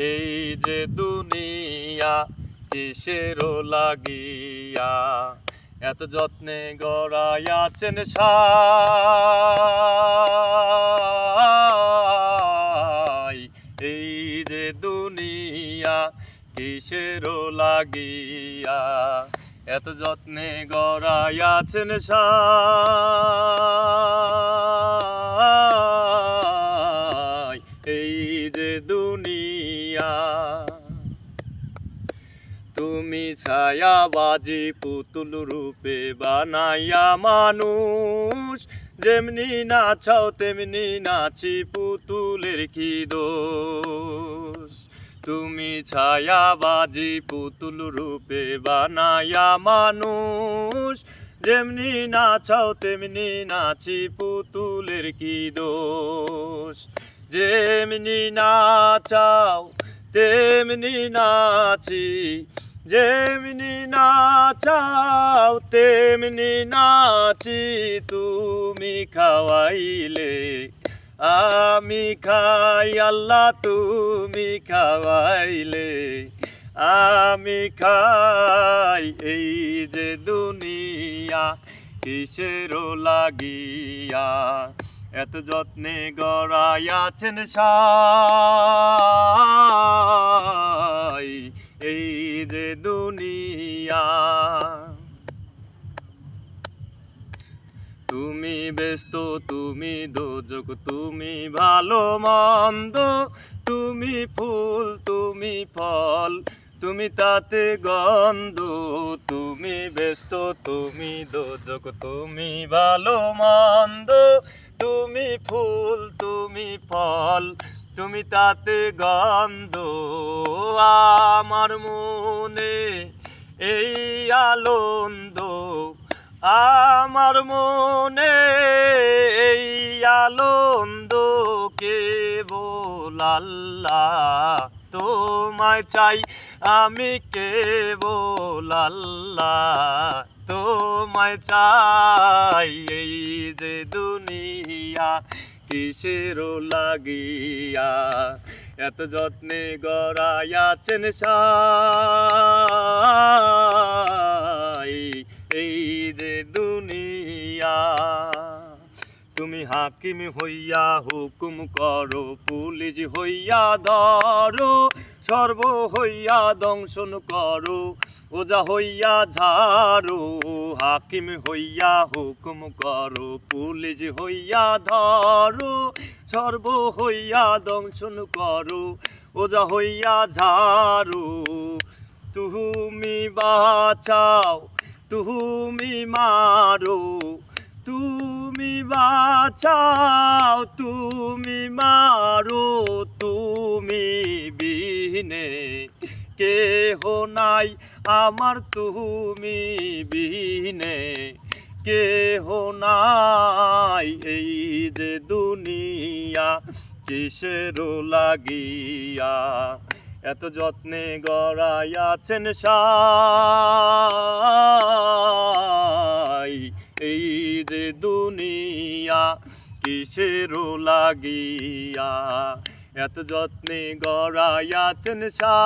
এই যে দুনিয়া, কিসেরও লাগিয়া? এত যত্নে গড়াইয়াছেন সাই। এই যে দুনিয়া, কিসেরও লাগিয়া? এত যত্নে গড়াইয়াছেন সাই। যে দুনিয়া। তুমি ছায়াবাজি পুতুল রূপে বানাইয়া মানুষ, যেমনি নাচাও তেমনি নাচি পুতুলের কি দোষ? তুমি ছায়াবাজি পুতুল রূপে বানাইয়া মানুষ, যেমনি নাচাও তেমনি নাচি পুতুলের কি দোষ? যেমনি নাচাও, তেমনি নাচি। যেমনি নাচাও, তেমনি নাচি তুমি খাওয়াইলে। আমি খাই, আল্লাহ তুমি খাওয়াইলে। আমি খাই, এই যে দুনিয়া, কিসেরও লাগিয়া। এত যত্নে গড়াইয়াছেন সাই এই যে দুনিয়া। তুমি ব্যস্ত, তুমি দোজক তুমি ভালো মন্দ, তুমি ফুল, তুমি ফল, তুমি তাতে গন্ধ, তুমি ব্যস্ত, তুমি দোজক তুমি ভালো মন্দ তুমি ফুল, তুমি ফল, তুমি তাতে গন্ধ। আমার মনে এই আনন্দ, আমার মনে এই আনন্দ কেবল আল্লাহ। তোমায় চাই, আমি কেবল আল্লাহ। তোমায় চাই এই যে দুনিয়া কিসেরও লাগিয়া? এত যত্নে গড়াইয়াছেন সাই তুমি হাকিম হইয়া হুকুম করো, পুলিশ হইয়া ধরো, সর্ব হইয়া দংশন করো, ওজা হইয়া ঝাড়ো, হাকিম হইয়া হুকুম করো, পুলিশ হইয়া ধরো, সর্ব হইয়া দংশন করো, ওজা হইয়া ঝাড়ো। তুমি বাঁচাও, তুমি মারো তুমি বাঁচাও, তুমি মারো, তুমি বিহীনে কেহ নাই আমার, তুমি বিহীনে কেহ নাই এই যে দুনিয়া কিসেরও লাগিয়া। এত যত্নে গড়াইয়াছেন সাই কিসেরও লাগিয়া? এত যত্নে গড়াইয়াছেন সা